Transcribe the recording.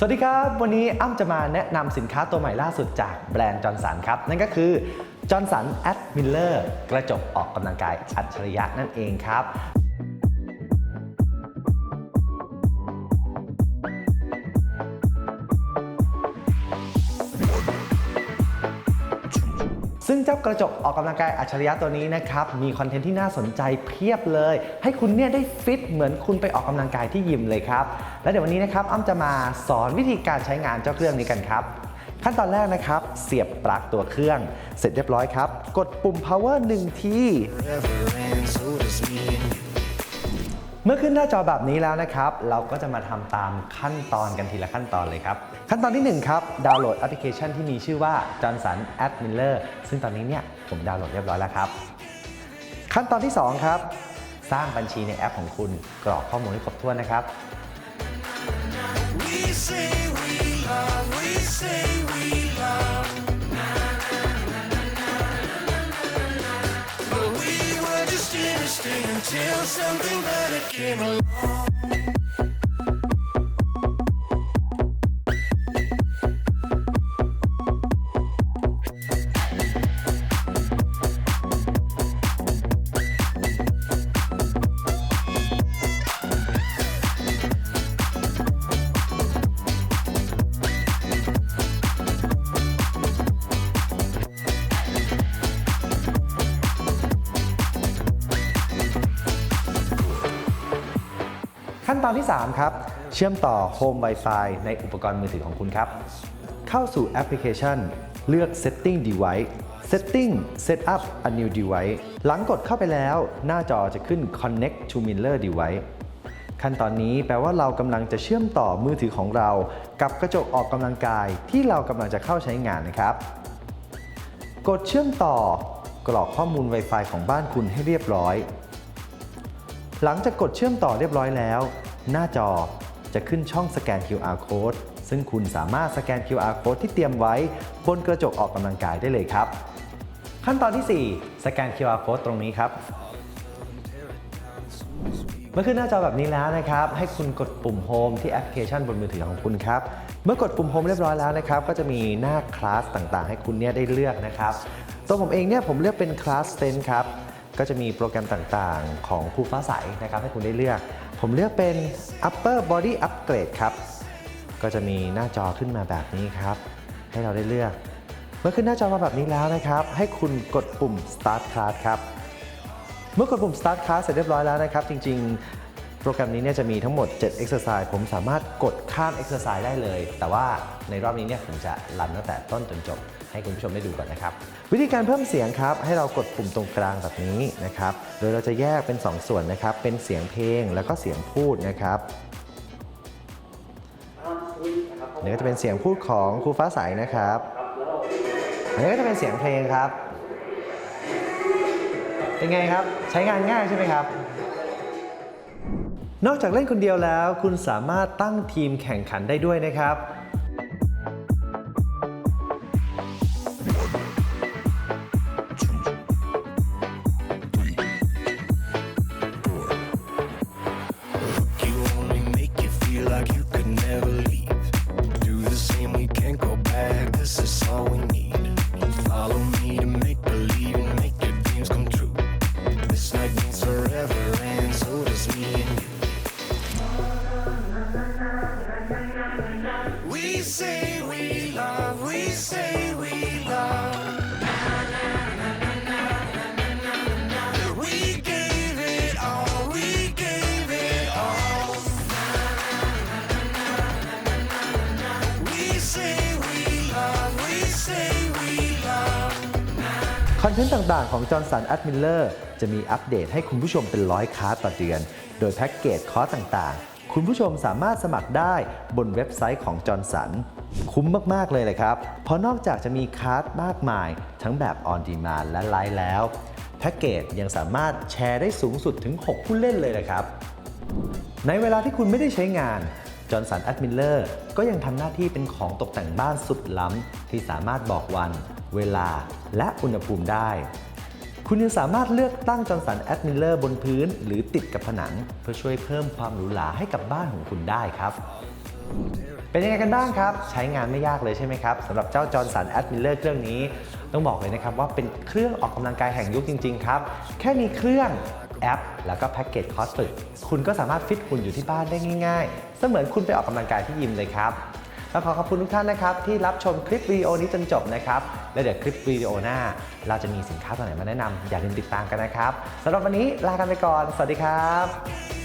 สวัสดีครับ วันนี้อ้ำจะมาแนะนำสินค้าตัวใหม่ล่าสุดจากแบรนด์จอร์นสันครับ นั่นก็คือจอร์นสันแอดมิลเลอร์กระจกออกกำลังกายอัจฉริยะนั่นเองครับ ซึ่งเจ้ากระจกออกกำลังกายอัจฉริยะตัวนี้นะครับ มีคอนเทนต์ที่น่าสนใจเพียบเลย ให้คุณเนี่ยได้ฟิตเหมือนคุณไปออกกำลังกายที่ยิมเลยครับ และเดี๋ยววันนี้นะครับอ้ำจะมาสอนวิธีการใช้งานเจ้าเครื่องนี้กันครับ ขั้นตอนแรกนะครับ เสียบปลั๊กตัวเครื่อง เสร็จเรียบร้อยครับ กดปุ่ม power 1ที มื่อขึ้นหน้าจอแบบนี้แล้วนะครับ เราก็จะมาทำตามขั้นตอนกันทีละขั้นตอนเลยครับ ขั้นตอนที่ 1 ครับ ดาวน์โหลดแอปพลิเคชันที่มีชื่อว่า Johnson Ad Miller ซึ่งตอนนี้เนี่ยผมดาวน์โหลดเรียบร้อยแล้วครับ ขั้นตอนที่ 2 ครับ สร้างบัญชีในแอปของคุณกรอกข้อมูลให้ครบถ้วนนะครับ until something better came along. ขั้นตอนที่ 3 ครับ เชื่อมต่อ Home Wi-Fi ในอุปกรณ์มือถือของคุณครับ เข้าสู่แอปพลิเคชัน เลือก Setting Device Setting Set up a new device หลังกดเข้าไปแล้ว หน้าจอจะขึ้น Connect to Miller Device ขั้นตอนนี้แปลว่าเรากำลังจะเชื่อมต่อมือถือของเรา กับกระจกออกกำลังกายที่เรากำลังจะเข้าใช้งานนะครับ กดเชื่อมต่อกรอกข้อมูล Wi-Fi ของบ้านคุณให้เรียบร้อย หลังจากกดเชื่อมต่อเรียบร้อยแล้ว หน้าจอจะขึ้นช่องสแกน QR code ซึ่งคุณสามารถสแกน QR code ที่เตรียมไว้บนกระจกออกกำลังกายได้เลยครับ ขั้นตอนที่ 4 สแกน QR code ตรงนี้ครับเมื่อขึ้นหน้าจอแบบนี้แล้วนะครับ ให้คุณกดปุ่ม Home ที่แอปพลิเคชันบนมือถือของคุณครับ เมื่อกดปุ่ม Home เรียบร้อยแล้วนะครับ ก็จะมีหน้าคลาสต่างๆ ให้คุณเนี่ยได้เลือกนะครับ ตัวผมเองเนี่ยผมเลือกเป็นคลาสเซนครับ ก็จะมีโปรแกรมต่างๆ ของครูฟ้าใสนะครับให้คุณได้เลือก ผมเลือกเป็น Upper Body Upgrade ครับ ก็จะมีหน้าจอขึ้นมาแบบนี้ครับ ให้เราได้เลือก เมื่อขึ้นหน้าจอมาแบบนี้แล้วนะครับ ให้คุณกดปุ่ม Start Class ครับ เมื่อกดปุ่ม Start Class เสร็จเรียบร้อยแล้วนะครับ จริง ๆ โปรแกรมนี้เนี่ยจะมีทั้งหมด 7 Exercise ผมสามารถกดข้าม Exercise ได้เลย แต่ว่าในรอบนี้เนี่ยผมจะรันตั้งแต่ต้นจนจบ ให้คุณผู้ชมได้ดูก่อนนะครับ วิธีการเพิ่มเสียงครับ ให้เรากดปุ่มตรงกลางแบบนี้นะครับ โดยเราจะแยกเป็น 2 ส่วนนะครับ เป็นเสียงเพลงแล้วก็เสียงพูดนะครับอันนี้ก็จะเป็นเสียงพูดของครูฟ้าใสนะครับ อันนี้ก็จะเป็นเสียงเพลงครับ เป็นไงครับ ใช้งานง่ายใช่ไหมครับ นอกจากเล่นคนเดียวแล้ว คุณสามารถตั้งทีมแข่งขันได้ด้วยนะครับ say we love, we say we love. We gave it all, we gave it all. We say we love, we say we love. คอนเทนต์ต่าง ๆ ของจอร์นสันแอดมิลเลอร์จะมีอัปเดตให้คุณผู้ชมเป็นร้อยคาต่อเดือน โดยแพ็กเกจคอร์สต่างๆ คุณผู้ชมสามารถสมัครได้บนเว็บไซต์ของจอร์นสัน คุ้มมาก ๆ เลยเลยครับ เพราะนอกจากจะมีคาร์สมากมาย ทั้งแบบออนดีมานและไลฟ์แล้ว แพ็กเกจยังสามารถแชร์ได้สูงสุดถึง 6 ผู้เล่นเลยนะครับ ในเวลาที่คุณไม่ได้ใช้งานจอร์นสันแอดมิลเลอร์ก็ยังทำหน้าที่เป็นของตกแต่งบ้านสุดล้ำที่สามารถบอกวัน เวลาและอุณหภูมิได้ คุณยังสามารถเลือกตั้งจอร์นสันแอดมิลเลอร์บนพื้น หรือติดกับผนัง เพื่อช่วยเพิ่มความหรูหราให้กับบ้านของคุณได้ครับ เป็นยังไงกันบ้างครับ ใช้งานไม่ยากเลยใช่ไหมครับสำหรับเจ้าจอร์นสันแอดมิลเลอร์เครื่องนี้ ต้องบอกเลยนะครับว่าเป็นเครื่องออกกำลังกายแห่งยุคจริง ๆ ครับ แค่มีเครื่องแอป แล้วก็แพ็กเกจคอร์สฝึก คุณก็สามารถฟิตหุ่นอยู่ที่บ้านได้ง่าย ๆ เสมือนคุณไปออกกำลังกายที่ยิมเลยครับ แล้วขอขอบคุณทุกท่านนะครับที่รับชมคลิปวิดีโอนี้จนจบนะครับ และเดี๋ยวคลิปวิดีโอหน้า เราจะมีสินค้าตัวไหนมาแนะนำอย่าลืมติดตามกันนะครับสำหรับวันนี้ลากันไปก่อน สวัสดีครับ